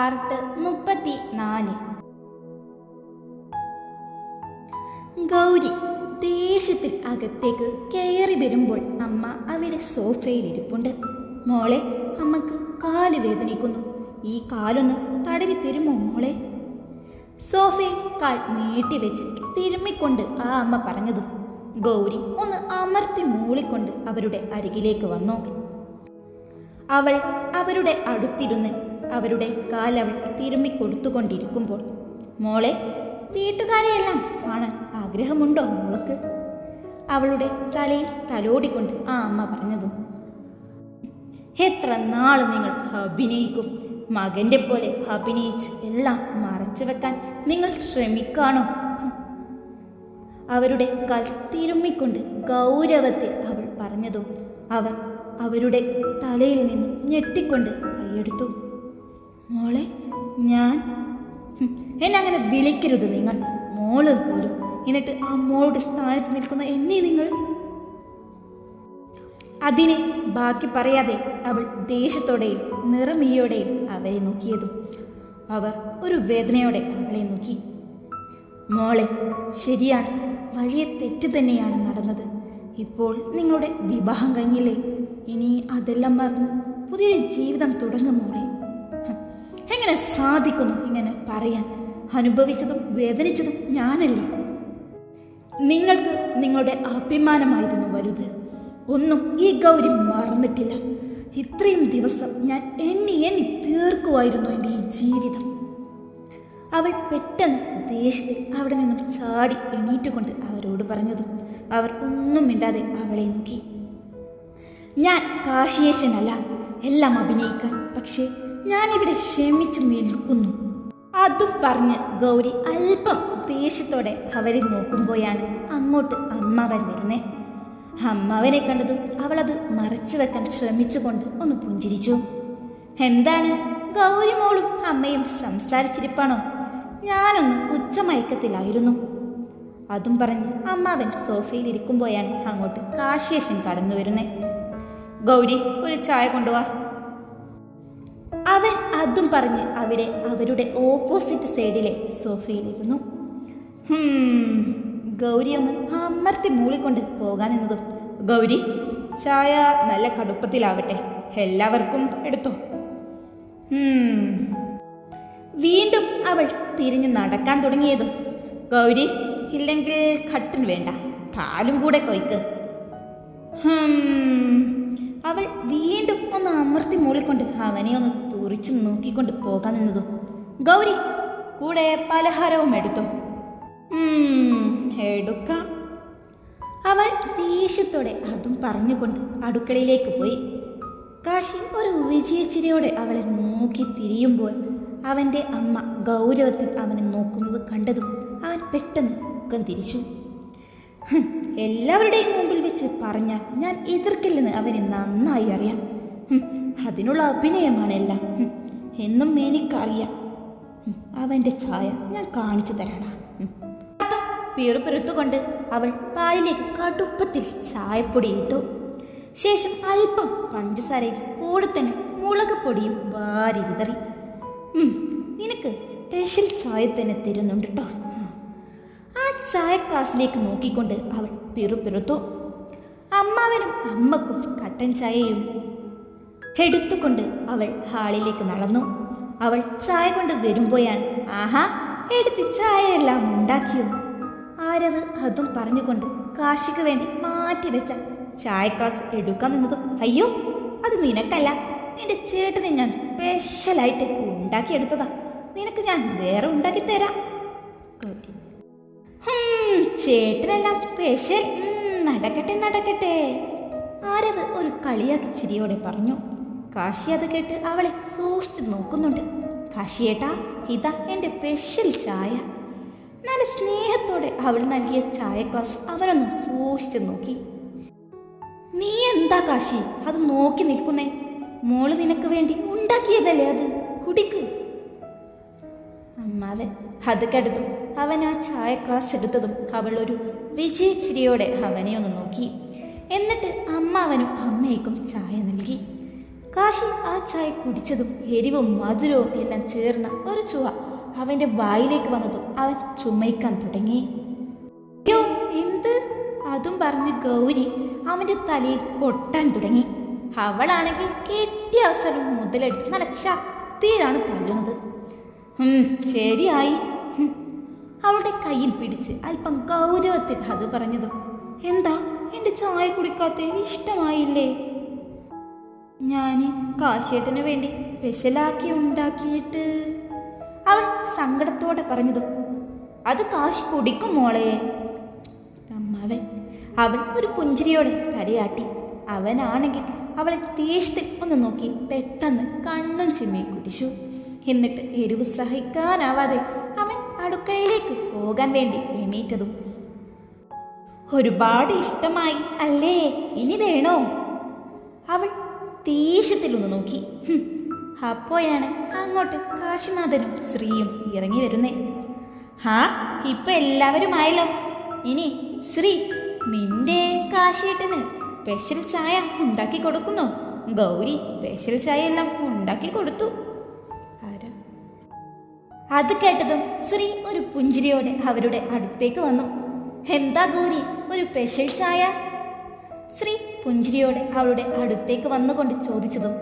Part മുപ്പത്തി നാല്. ഗൗരി ദേഷ്യത്തിൽ അകത്തേക്ക് കയറി വരുമ്പോൾ അമ്മ അവിടെ സോഫയിൽ ഇരിപ്പുണ്ട്. മോളെ അമ്മയ്ക്ക് കാൽ വേദനിക്കുന്നു. ഈ കാലൊന്ന് തടവി തരുമോ മോളെ? സോഫയിൽ കാൽ നീട്ടിവെച്ച് തിരുമ്മിക്കൊണ്ട് ആ അമ്മ പറഞ്ഞതും. ഗൗരി ഒന്ന് അമർത്തി മൂളിക്കൊണ്ട് അവരുടെ അരികിലേക്ക് വന്നു. അവൾ അവരുടെ അടുത്തിരുന്ന് അവരുടെ കാലവൾ തിരുമ്മിക്കൊടുത്തുകൊണ്ടിരിക്കുമ്പോൾ മോളെ വീട്ടുകാരെയെല്ലാം കാണാൻ ആഗ്രഹമുണ്ടോ മോൾക്ക്? അവളുടെ തലയിൽ തലോടിക്കൊണ്ട് ആ അമ്മ പറഞ്ഞതും എത്ര നാൾ നിങ്ങൾ അഭിനയിക്കും? മകന്റെ പോലെ അഭിനയിച്ച് എല്ലാം മറച്ചു വെക്കാൻ നിങ്ങൾ ശ്രമിക്കാണോ? അവരുടെ കൽ തിരുമ്മിക്കൊണ്ട് ഗൗരവത്തിൽ അവൾ പറഞ്ഞതും അവർ അവരുടെ തലയിൽ നിന്നും ഞെട്ടിക്കൊണ്ട് കൈയെടുത്തു. മോളെ ഞാൻ. എന്നെ അങ്ങനെ വിളിക്കരുത് നിങ്ങൾ. മോൾ പോലും. എന്നിട്ട് ആ മോളുടെ സ്ഥാനത്ത് നിൽക്കുന്ന എന്നെ നിങ്ങൾ. അതിനെ ബാക്കി പറയാതെ അവൾ ദേഷ്യത്തോടെയും നിറമീയോടെയും അവരെ നോക്കിയതും അവർ ഒരു വേദനയോടെ അവളെ നോക്കി. മോളെ ശരിയാണ്. വലിയ തെറ്റ് തന്നെയാണ് നടന്നത്. ഇപ്പോൾ നിങ്ങളുടെ വിവാഹം കഴിഞ്ഞില്ലേ? ഇനി അതെല്ലാം മറന്ന് പുതിയൊരു ജീവിതം തുടങ്ങും മോളെ. എങ്ങനെ സാധിക്കുന്നു ഇങ്ങനെ പറയാൻ? അനുഭവിച്ചതും വേദനിച്ചതും ഞാനല്ലേ? നിങ്ങൾക്ക് നിങ്ങളുടെ അഭിമാനമായിരുന്നു വലുത്. ഒന്നും ഈ ഗൗരി മറന്നിട്ടില്ല. ഇത്രയും ദിവസം ഞാൻ എണ്ണി എണ്ണി തീർക്കുമായിരുന്നു എന്റെ ഈ ജീവിതം. അവൾ പെട്ടെന്ന് ദേഷ്യത്തിൽ അവിടെ നിന്നും ചാടി എണീറ്റുകൊണ്ട് അവരോട് പറഞ്ഞതും അവർ ഒന്നും മിണ്ടാതെ അവളെ നോക്കി. ഞാൻ കാശിയേശനല്ല എല്ലാം അഭിനയിക്കാൻ. പക്ഷേ ഞാനിവിടെ ക്ഷമിച്ചു നിൽക്കുന്നു. അതും പറഞ്ഞ് ഗൗരി അല്പം ദേഷ്യത്തോടെ അവരെ നോക്കുമ്പോഴാണ് അങ്ങോട്ട് അമ്മാവൻ വരുന്നേ. അമ്മാവനെ കണ്ടതും അവളത് മറച്ചു വെക്കാൻ ശ്രമിച്ചുകൊണ്ട് ഒന്ന് പുഞ്ചിരിച്ചു. എന്താണ്? ഗൗരി മോളും അമ്മയും സംസാരിച്ചിരിപ്പാണോ? ഞാനൊന്ന് ഉച്ചമയക്കത്തിലായിരുന്നു. അതും പറഞ്ഞ് അമ്മാവൻ സോഫയിൽ ഇരിക്കുമ്പോഴാണ് അങ്ങോട്ട് കാശേഷൻ കടന്നു വരുന്നേ. ഗൗരി ഒരു ചായ കൊണ്ടുവാ. അവൻ അതും പറഞ്ഞ് അവിടെ അവരുടെ ഓപ്പോസിറ്റ് സൈഡിലെ സോഫയിലിരുന്നു. ഗൗരി ഒന്ന് അമർത്തി മൂളിക്കൊണ്ട് പോകാൻ നിന്നതും ഗൗരി ചായ നല്ല കടുപ്പത്തിലാവട്ടെ. എല്ലാവർക്കും എടുത്തോ. വീണ്ടും അവൾ തിരിഞ്ഞു നടക്കാൻ തുടങ്ങിയതും. ഗൗരി ഇല്ലെങ്കിൽ കട്ടൻ വേണ്ട. പാലും കൂടെ കൊയ്ക്ക്. അവൾ വീണ്ടും ഒന്ന് അമർത്തി മൂളിക്കൊണ്ട് അവനെ ഒന്ന് തുറിച്ചു നോക്കിക്കൊണ്ട് പോകാൻ നിന്നതും ഗൗരി കൂടെ പലഹാരവും എടുത്തു. എടുക്കാം. അവൾ ദേഷ്യത്തോടെ അതും പറഞ്ഞുകൊണ്ട് അടുക്കളയിലേക്ക് പോയി. കാശി ഒരു വിജയച്ചിരയോടെ അവളെ നോക്കി തിരിയുമ്പോൾ അവന്റെ അമ്മ ഗൗരവത്തിൽ അവനെ നോക്കുന്നത് കണ്ടതും അവൻ പെട്ടെന്ന് മുഖം തിരിച്ചു. എല്ലാവരുടെയും മുമ്പിൽ വെച്ച് പറഞ്ഞാൽ ഞാൻ എതിർക്കില്ലെന്ന് അവന് നന്നായി അറിയാം. അതിനുള്ള അഭിനയമാണ് എല്ലാം. എന്നും എനിക്കറിയാം. അവന്റെ ഛായ ഞാൻ കാണിച്ചു തരാടാ. പിറുപിറുത്തുകൊണ്ട് അവൾ പാലിലേക്ക് കടുപ്പത്തിൽ ചായപ്പൊടി ഇട്ടു. ശേഷം അല്പം പഞ്ചസാരയും കൂടെ തന്നെ മുളക് പൊടിയും വാരി വിതറി. നിനക്ക് സ്പെഷ്യൽ ചായ തന്നെ തരുന്നുണ്ട് കേട്ടോ ആ ചായ ക്ലാസ്സിലേക്ക് നോക്കിക്കൊണ്ട് അവൾ പിറുപിറുത്തു. അമ്മാവനും അമ്മക്കും കട്ടൻ ചായയും എടുത്തുകൊണ്ട് അവൾ ഹാളിലേക്ക് നടന്നു. അവൾ ചായ കൊണ്ട് വരുമ്പോഴാണ് ആഹാ എടുത്ത് ചായയെല്ലാം ഉണ്ടാക്കിയോ? ആരവ് അതും പറഞ്ഞുകൊണ്ട് കാശിക്ക് വേണ്ടി മാറ്റിവെച്ച ചായ കാസ് എടുക്കാൻ നിന്നതും അയ്യോ അത് നിനക്കല്ല. നിന്റെ ചേട്ടനെ ഞാൻ സ്പെഷ്യലായിട്ട് ഉണ്ടാക്കിയെടുത്തതാ. നിനക്ക് ഞാൻ വേറെ ഉണ്ടാക്കി തരാം ചേട്ടനെല്ലാം സ്പെഷ്യൽ നടക്കട്ടെ നടക്കട്ടെ. ആരവ് ഒരു കളിയാക്കി ചിരിയോടെ പറഞ്ഞു. കാശി അത് കേട്ട് അവളെ സൂക്ഷിച്ച് നോക്കുന്നുണ്ട്. കാശിയേട്ടാ ഇതാ എന്റെ സ്പെഷ്യൽ ചായ. നല്ല സ്നേഹത്തോടെ അവൾ നൽകിയ ചായ ഗ്ലാസ് അവനൊന്ന് സൂക്ഷിച്ച് നോക്കി. നീ എന്താ കാശി? അത് നോക്കി നിൽക്കുന്നേ. മോൾ നിനക്ക് വേണ്ടി ഉണ്ടാക്കിയതല്ലേ അത്? കുടിക്ക്. അമ്മാവൻ അത് കെടുത്തും. അവൻ ആ ചായ ക്ലാസ് എടുത്തതും അവൾ ഒരു വിജയച്ചിരിയോടെ അവനെ ഒന്ന് നോക്കി. എന്നിട്ട് അമ്മാവനും അമ്മയ്ക്കും ചായ നൽകി. കാശി ആ ചായ കുടിച്ചതും എരിവും മധുരവും എല്ലാം ചേർന്ന ഒരു ചുവ അവന്റെ വായിലേക്ക് വന്നതും അവൻ ചുമയ്ക്കാൻ തുടങ്ങി. അയ്യോ എന്ത്? അതും പറഞ്ഞ് ഗൗരി അവന്റെ തലയിൽ കൊട്ടാൻ തുടങ്ങി. അവളാണെങ്കിൽ കെട്ടിയ അവസരം മുതലെടുത്ത് നല്ല ശക്തിയിലാണ് തല്ലുന്നത് ശരിയായി. അവളുടെ കയ്യിൽ പിടിച്ച് അല്പം ഗൗരവത്തിൽ അത് പറഞ്ഞതും എന്താ? എന്റെ ചായ കുടിക്കാത്ത ഇഷ്ടമായില്ലേ? ഞാൻ കാശേട്ടന് വേണ്ടി സ്പെഷ്യലാക്കി ഉണ്ടാക്കിയിട്ട്. അവൾ സങ്കടത്തോടെ പറഞ്ഞതും അത് കാശി കുടിക്കും മോളെ. അമ്മാവൻ അവൻ ഒരു പുഞ്ചിരിയോടെ തലയാട്ടി അവനാണെങ്കിൽ അവളെ ദേഷ്യത്തിൽ ഒന്ന് നോക്കി പെട്ടെന്ന് കണ്ണും ചിമ്മി കുടിച്ചു. എന്നിട്ട് എരിവ് സഹിക്കാനാവാതെ അവൻ അടുക്കളയിലേക്ക് പോകാൻ വേണ്ടി എണീറ്റതും ഒരുപാട് ഇഷ്ടമായി അല്ലേ? ഇനി വേണോ? അവൾ ദേഷ്യത്തിലൊന്ന് നോക്കി. അപ്പോയാണ് അങ്ങോട്ട് കാശിനാഥനും ശ്രീയും ഇറങ്ങി വരുന്നേ. ഹാ ഇപ്പൊ എല്ലാവരും ആയല്ലോ ഇനി ശ്രീ നിന്റെ കാശിയേട്ടന് സ്പെഷ്യൽ ചായ ഉണ്ടാക്കി കൊടുക്കുന്നു. ഗൗരി സ്പെഷ്യൽ ചായ എല്ലാം ഉണ്ടാക്കി കൊടുത്തു. അത് കേട്ടതും ശ്രീ ഒരു പുഞ്ചിരിയോടെ അവരുടെ അടുത്തേക്ക് വന്നു. എന്താ ഗൗരി ഒരു സ്പെഷ്യൽ ചായ? ശ്രീ പുഞ്ചിരിയോടെ അവളുടെ അടുത്തേക്ക് വന്നുകൊണ്ട് ചോദിച്ചതും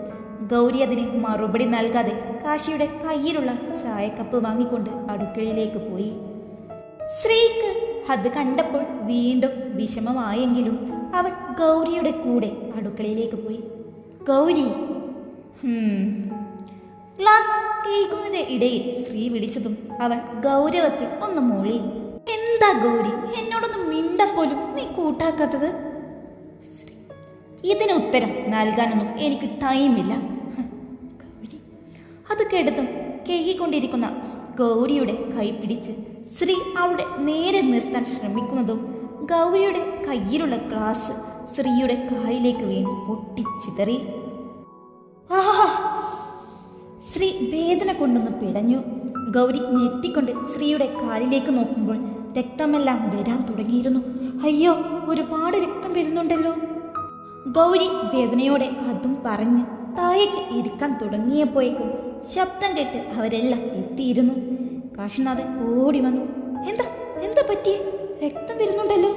ഗൗരി അതിന് മറുപടി നൽകാതെ കാശിയുടെ കയ്യിലുള്ള ചായക്കപ്പ് വാങ്ങിക്കൊണ്ട് അടുക്കളയിലേക്ക് പോയി. ശ്രീക്ക് അത് കണ്ടപ്പോൾ വീണ്ടും വിഷമമായെങ്കിലും അവൾ ഗൗരിയുടെ കൂടെ അടുക്കളയിലേക്ക് പോയി. ഗൗരി. ഗ്ലാസ് കേൾക്കുന്നതിന്റെ ഇടയിൽ ശ്രീ വിളിച്ചതും അവൾ ഗൗരവത്തിൽ ഒന്ന് മൂളി. എന്താ ഗൗരി എന്നോടൊന്ന് മിണ്ട പോലും നീ കൂട്ടാക്കാത്തത്? ഇതിന് ഉത്തരം നൽകാനൊന്നും എനിക്ക് ടൈമില്ല. അത് കേട്ടതും കേകിക്കൊണ്ടിരിക്കുന്ന ഗൗരിയുടെ കൈ പിടിച്ച് ശ്രീ അവിടെ നേരെ നിർത്താൻ ശ്രമിക്കുന്നതും ഗൗരിയുടെ കയ്യിലുള്ള ഗ്ലാസ് ശ്രീയുടെ കാലിലേക്ക് വീണ് പൊട്ടിച്ചിതറി. ശ്രീ വേദന കൊണ്ടൊന്ന് പിടഞ്ഞു. ഗൗരി ഞെട്ടിക്കൊണ്ട് ശ്രീയുടെ കാലിലേക്ക് നോക്കുമ്പോൾ രക്തമെല്ലാം വരാൻ തുടങ്ങിയിരുന്നു. അയ്യോ ഒരുപാട് രക്തം വരുന്നുണ്ടല്ലോ. ഗൗരി വേദനയോടെ അതും പറഞ്ഞ് താഴേക്ക് ഇരിക്കാൻ തുടങ്ങിയപ്പോഴേക്കും ശബ്ദം കേട്ട് അവരെല്ലാം എത്തിയിരുന്നു. കാശിനാഥൻ ഓടി വന്നു. എന്താ? എന്താ പറ്റിയേ? രക്തം വരുന്നുണ്ടല്ലോ?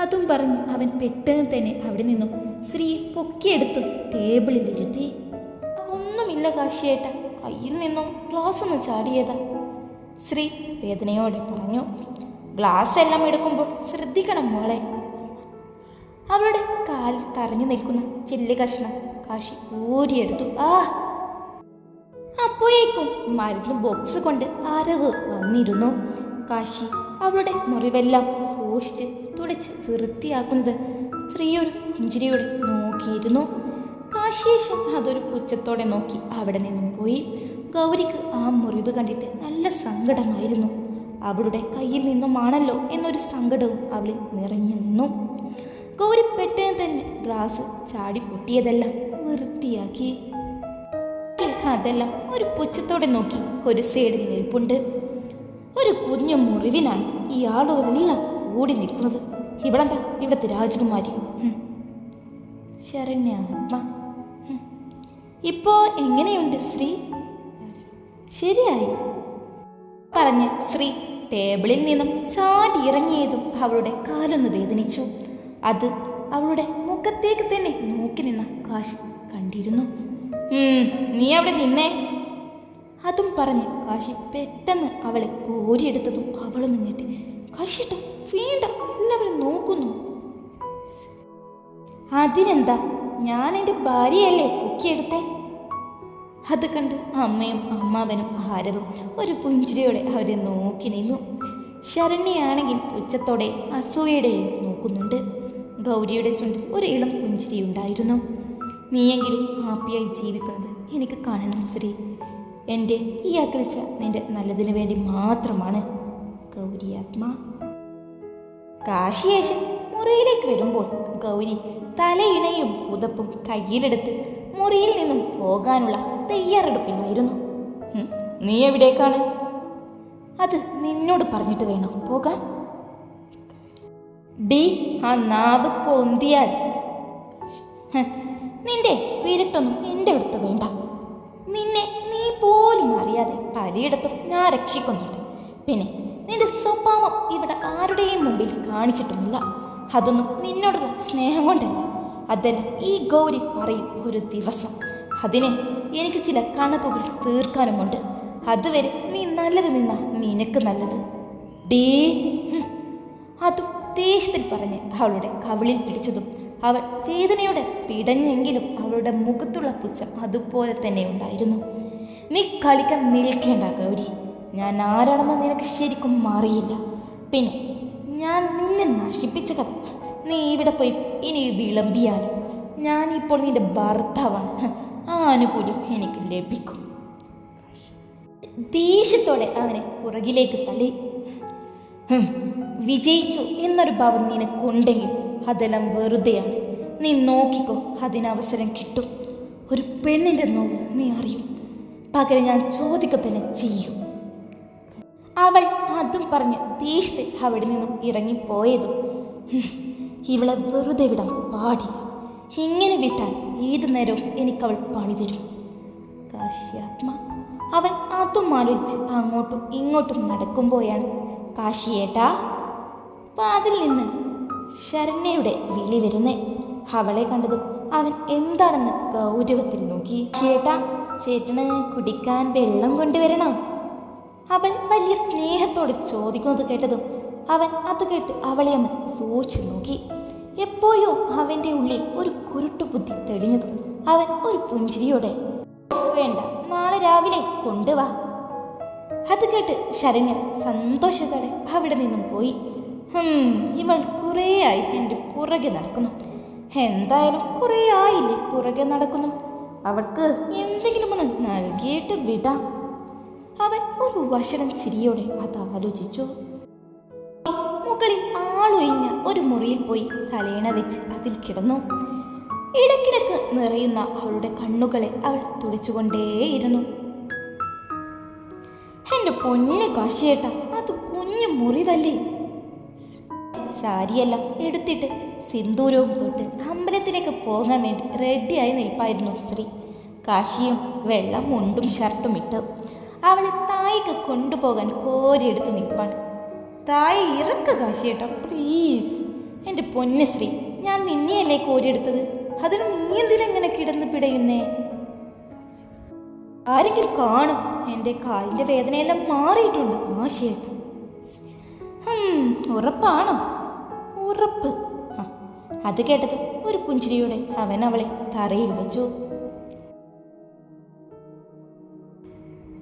അതും പറഞ്ഞു അവൻ പെട്ടെന്ന് തന്നെ അവിടെ നിന്നും. ശ്രീ പൊക്കിയെടുത്തു ടേബിളിൽ ഇരുത്തി ഒന്നുമില്ല കാശിയേട്ട കയ്യിൽ നിന്നും ഗ്ലാസ് ഒന്ന് ചാടിയതാ. ശ്രീ വേദനയോടെ പറഞ്ഞു. ഗ്ലാസ് എല്ലാം എടുക്കുമ്പോൾ ശ്രദ്ധിക്കണം മോളെ. അവളുടെ കാലിൽ തറഞ്ഞു നിൽക്കുന്ന ചില്ല് കഷ്ണം കാശി ഊരിയെടുത്തു. ആ അപ്പോഴേക്കും മരുന്ന് ബോക്സ് കൊണ്ട് അരവ് വന്നിരുന്നു. കാശി അവളുടെ മുറിവെല്ലാം സൂക്ഷിച്ച് തുടച്ച് വൃത്തിയാക്കുന്നത് സ്ത്രീയൊരു പുഞ്ചിരിയോടെ നോക്കിയിരുന്നു. കാശിയേശൻ അതൊരു പുച്ഛത്തോടെ നോക്കി അവിടെ നിന്നും പോയി. ഗൗരിക്ക് ആ മുറിവ് കണ്ടിട്ട് നല്ല സങ്കടമായിരുന്നു. അവളുടെ കയ്യിൽ നിന്നുമാണല്ലോ എന്നൊരു സങ്കടവും അവളിൽ നിറഞ്ഞു നിന്നു. ഗൗരി പെട്ടെന്ന് തന്നെ ഗ്ലാസ് ചാടി പൊട്ടിയതെല്ലാം വൃത്തിയാക്കി. അതെല്ലാം ഒരു പുച്ഛത്തോടെ നോക്കി. ഒരു സൈഡിൽ നിൽപ്പുണ്ട്. ഒരു കുഞ്ഞ മുറിവിനാണ് ഈ ആളുകളെല്ലാം കൂടി നിൽക്കുന്നത്. ഇവളെന്താ? ഇവിടുത്തെ രാജകുമാരി. ശരണ്യ അമ്മ എങ്ങനെയുണ്ട് ശ്രീ? ശരിയായി. പറഞ്ഞ് ശ്രീ ടേബിളിൽ നിന്നും ചാടി ഇറങ്ങിയതും അവളുടെ കാലൊന്ന് വേദനിച്ചു. അത് അവളുടെ മുഖത്തേക്ക് തന്നെ നോക്കി നിന്ന കാശി കണ്ടിരുന്നു. "ഉം, നീ അവിടെ നിന്നേ. അതും പറഞ്ഞ് കാശി പെട്ടെന്ന് അവളെ കോരിയെടുത്തതും അവളൊന്ന് നിന്നിട്ട് കാശിട്ടോ വീണ്ടും എല്ലാവരും നോക്കുന്നു. അതിനെന്താ ഞാൻ എന്റെ ഭാര്യയല്ലേ പൊക്കിയെടുത്തേ? അത് കണ്ട് അമ്മയും അമ്മാവനും ആരവും ഒരു പുഞ്ചിരിയോടെ അവരെ നോക്കി നിന്നു. ശരണ്യാണെങ്കിൽ പുച്ഛത്തോടെ അസൂയയുടെയും നോക്കുന്നുണ്ട്. ഗൗരിയുടെ ചുണ്ടിൽ ഒരു ഇളം പുഞ്ചിരി ഉണ്ടായിരുന്നു. നീയെങ്കിലും ഹാപ്പിയായി ജീവിക്കുന്നത് എനിക്ക് കാണണം ശ്രീ. എന്റെ ഈ അകൽച്ച നിന്റെ നല്ലതിനു വേണ്ടി മാത്രമാണ് ഗൗരി ഗൗരിയാത്മാ കാശിയേശൻ മുറിയിലേക്ക് വരുമ്പോൾ ഗൗരി തലയിണയും പുതപ്പും കയ്യിലെടുത്ത് മുറിയിൽ നിന്നും പോകാനുള്ള തയ്യാറെടുപ്പിലായിരുന്നു. നീ എവിടേക്കാണ്? അത് നിന്നോട് പറഞ്ഞിട്ട് വേണം പോകാൻ. ഡി ആ നാവ് പൊന്തിയാൽ. "ഹ, നിന്റെ പിരുത്തൊന്നും എന്റെ അടുത്ത് വേണ്ട. നിന്നെ നീ പോലും അറിയാതെ പലയിടത്തും ഞാൻ രക്ഷിക്കുന്നുണ്ട്. പിന്നെ നിന്റെ സ്വഭാവം ഇവിടെ ആരുടെയും മുമ്പിൽ കാണിച്ചിട്ടുമില്ല. അതൊന്നും നിന്നോടൊരു സ്നേഹം കൊണ്ടല്ല. അതെല്ലാം ഈ ഗൗരി പറയും ഒരു ദിവസം. അതിന് എനിക്ക് ചില കണക്കുകൾ തീർക്കാനുമുണ്ട്. അതുവരെ നീ നല്ലത് നിന്ന നിനക്ക് നല്ലത്. ഡീ. അതും ദേഷ്യത്തിൽ പറഞ്ഞ് അവളുടെ കവിളിൽ പിടിച്ചതും അവൾ വേദനയോടെ പിടഞ്ഞെങ്കിലും അവളുടെ മുഖത്തുള്ള പുച്ഛം അതുപോലെ തന്നെ ഉണ്ടായിരുന്നു. നീ കളിക്കാൻ നിൽക്കേണ്ട ഗൗരി. ഞാൻ ആരാണെന്ന് നിനക്ക് ശരിക്കും മാറിയില്ല പിന്നെ ഞാൻ നിന്നെ നശിപ്പിച്ച കഥ. നീ ഇവിടെ പോയി ഇനി വിളമ്പിയാലും ഞാൻ ഇപ്പോൾ നിന്റെ ഭർത്താവാണ്. ആ ആനുകൂല്യം എനിക്ക് ലഭിക്കും. ദേഷ്യത്തോടെ അവനെ പുറകിലേക്ക് തള്ളി. വിജയിച്ചു എന്നൊരു ഭാവം നിനക്കുണ്ടെങ്കിൽ അതെല്ലാം വെറുതെയാണ്. നീ നോക്കിക്കോ അതിനവസരം കിട്ടും. ഒരു പെണ്ണിന്റെ നോവ് നീ അറിയും. പകരം ഞാൻ ചോദിക്കുക തന്നെ ചെയ്യും. അവൾ അതും പറഞ്ഞ് ദേഷ്യത്തിൽ അവിടെ നിന്നും ഇറങ്ങിപ്പോയതും ഇവളെ വെറുതെ വിടാൻ പാടില്ല. ഇങ്ങനെ വിട്ടാൽ ഏതു നേരവും എനിക്കവൾ പണിതരും കാശ്യാത്മ അവൻ അതും ആലോചിച്ച് അങ്ങോട്ടും ഇങ്ങോട്ടും നടക്കുമ്പോഴാണ് കാശിയേട്ടാ അതിൽ നിന്ന് ശരണ്യയുടെ വിളി വരുന്നേ. അവളെ കണ്ടതും അവൻ എന്താണെന്ന് ഗൗരവത്തിൽ നോക്കി. ചേട്ടാ ചേട്ടന് കുടിക്കാൻ വെള്ളം കൊണ്ടുവരണം. അവൾ വലിയ സ്നേഹത്തോട് ചോദിക്കുന്നത് കേട്ടതും അവൻ അത് കേട്ട് അവളെ ഒന്ന് സൂക്ഷിച്ചു നോക്കി. എപ്പോഴോ അവന്റെ ഉള്ളിൽ ഒരു കുരുട്ടു ബുദ്ധി തെളിഞ്ഞതും അവൻ ഒരു പുഞ്ചിരിയോടെ വേണ്ട നാളെ രാവിലെ കൊണ്ടുവാ. അത് കേട്ട് ശരണ്യ സന്തോഷത്തോടെ അവിടെ നിന്നും പോയി. ഇവൾ കുറേ ആയി എന്റെ പുറകെ നടക്കുന്നു. എന്തായാലും കുറേ ആയില്ലേ പുറകെ നടക്കുന്നു. അവൾക്ക് എന്തെങ്കിലും ഒന്ന് നൽകിയിട്ട് വിടാം. അവൻ ഒരു വശനം ചിരിയോടെ അത് ആലോചിച്ചു. മുകളിൽ ആളൊഴിഞ്ഞ ഒരു മുറിയിൽ പോയി തലേണ വെച്ച് അതിൽ കിടന്നു. ഇടക്കിടക്ക് നിറയുന്ന അവളുടെ കണ്ണുകളെ അവൾ തുടിച്ചുകൊണ്ടേയിരുന്നു. എന്റെ പൊന്നു കാശിയേട്ട അത് കുഞ്ഞു മുറിവല്ലേ? സാരിയെല്ലാം എടുത്തിട്ട് സിന്ദൂരവും തൊട്ട് അമ്പലത്തിലേക്ക് പോകാൻ വേണ്ടി റെഡിയായി നിൽപ്പായിരുന്നു ശ്രീ. കാശിയും വെള്ളം മുണ്ടും ഷർട്ടും ഇട്ട് അവളെ തായിക്ക് കൊണ്ടുപോകാൻ കോരിയെടുത്ത് നിൽപ്പാണ് തായി ഇറക്ക് കാശിയേട്ട പ്ലീസ് എന്റെ പൊന്നു ശ്രീ ഞാൻ നിന്നെയല്ലേ കോരിയെടുത്തത്? അതിന് നീ എന്തിനെങ്ങനെ കിടന്ന് പിടയുന്നേ? ആരെങ്കിലും കാണും. എന്റെ കാലിന്റെ വേദനയെല്ലാം മാറിയിട്ടുണ്ട് കാശിയേട്ട. ഉറപ്പാണോ? ഉറപ്പ്. അത് കേട്ടത് ഒരു പുഞ്ചിരിയോടെ അവൻ അവളെ തറയിൽ വെച്ചു.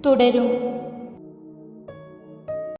തുടരും.